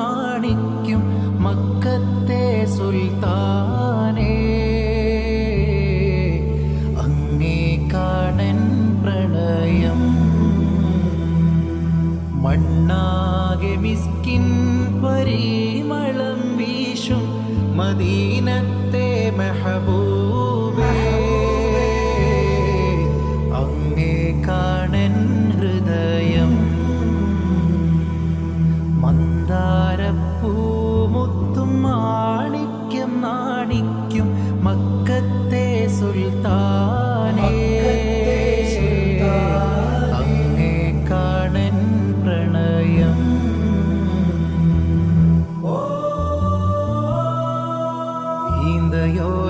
മാണിക്യം മക്കത്തെ സുൽത്താനേ. അങ്ങേ കാണൻ പ്രണയം. മണ്ണാകെ മിസ്കിൻ പരിമളം വീശും മദീനത്തെ മെഹബൂബേ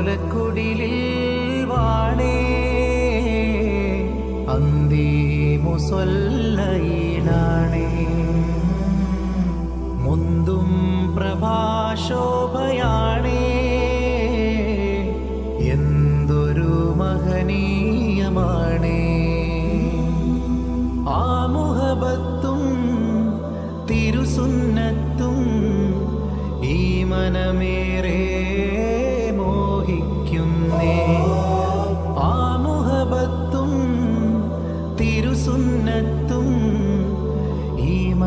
ഈന്തയോലക്കുടിലിൽ വാണേ. അന്തി മുസൊല്ലയിലാണേ മുന്തും പ്രഭാശോഭയാണേ എന്തൊരു മഹനീയമാണേ. ആമുഹബത്തും തിരുസുന്നത്തും ഈ മനമേറെ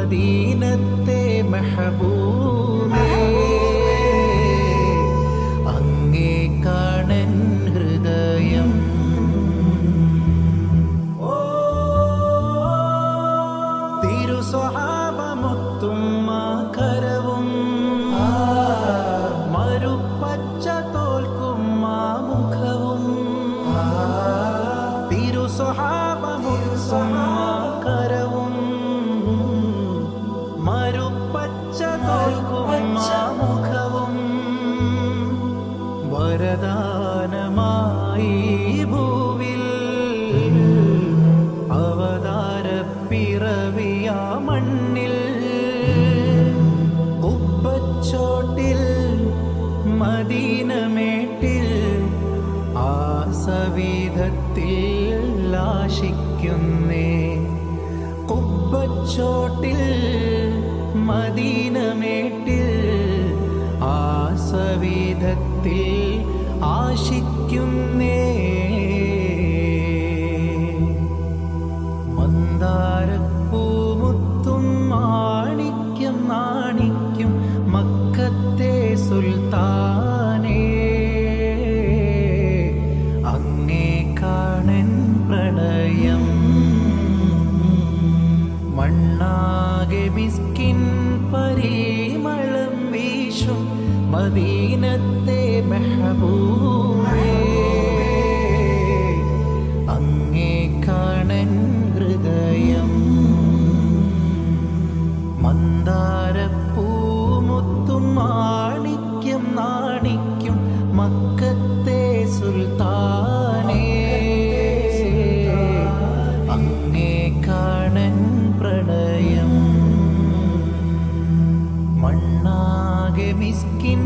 മദീനത്തെ മെഹബൂബേ വരദാനമായി ഭൂവിൽ അവതാര പിറവിയ മണ്ണിൽ ഉപ്പച്ചോട്ടിൽ മദീനമേട്ടിൽ ആസവിധത്തിൽ ആശിക്കുന്നേ കുപ്പച്ചോട്ടിൽ മദീനമേട്ടിൽ ആസവിധത്തിൽ ആശിക്കുന്നേ. മന്ദാരപ്പൂമുത്തും മാണിക്യം നാണിക്കും മക്കത്തെ സുൽത്താനേ. അങ്ങേ കാണൻ പ്രണയം. മണ്ണാകെ മിസ്കിൻ വീശും മദീനത്തെ മെഹബൂബേ അങ്ങേ കാണൻ ഹൃദയം. മന്ദാരപ്പൂമുത്തും മാണിക്യം നാണിക്കും മക്കത്തെ മണ്ണാകെ മിസ്കിൻ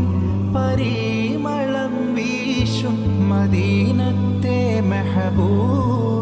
പരിമളം വീശും മദീനത്തെ മെഹബൂബേ.